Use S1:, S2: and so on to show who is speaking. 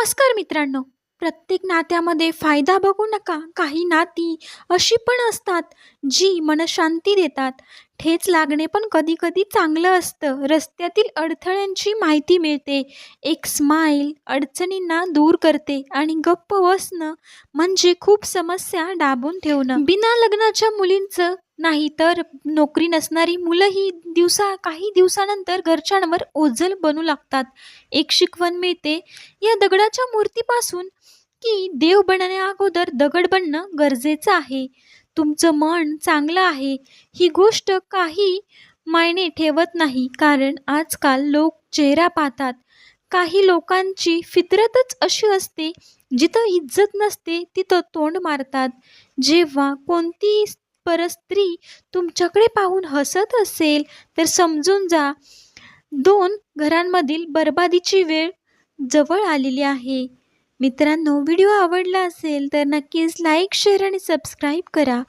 S1: नमस्कार मित्रांनो. प्रत्येक नात्यामध्ये फायदा बघू नका. काही नाती अशी पण असतात जी मनशांती देतात. ठेच लागणे पण कधी कधी चांगलं असतं. रस्त्यातील अडथळ्यांची माहिती मिळते. एक स्माईल अडचणींना दूर करते आणि गप्प बसणं म्हणजे खूप समस्या दाबून ठेवणं. बिना लग्नाच्या मुलींचं नाही तर नोकरी नसणारी मुलंही दिवसा काही दिवसानंतर घरच्यांवर ओझल बनू लागतात. एक शिकवण मिळते. या दगडाच्या मूर्तीपासून की देव बनण्या अगोदर दगड बनणं गरजेचं आहे. तुमचं मन चांगलं आहे ही गोष्ट काही मायने ठेवत नाही कारण आजकाल लोक चेहरा पाहतात. काही लोकांची फितरतच अशी असते जिथं इज्जत नसते तिथं तोंड मारतात. जेव्हा कोणतीही परस्त्री तुमच्याकडे पाहून हसत असेल तर समजून जा दोन घरांमधील बरबादीची वेळ जवळ आलेली आहे. मित्रांनो व्हिडिओ आवडला असेल तर नक्कीच लाईक शेअर आणि सबस्क्राईब करा.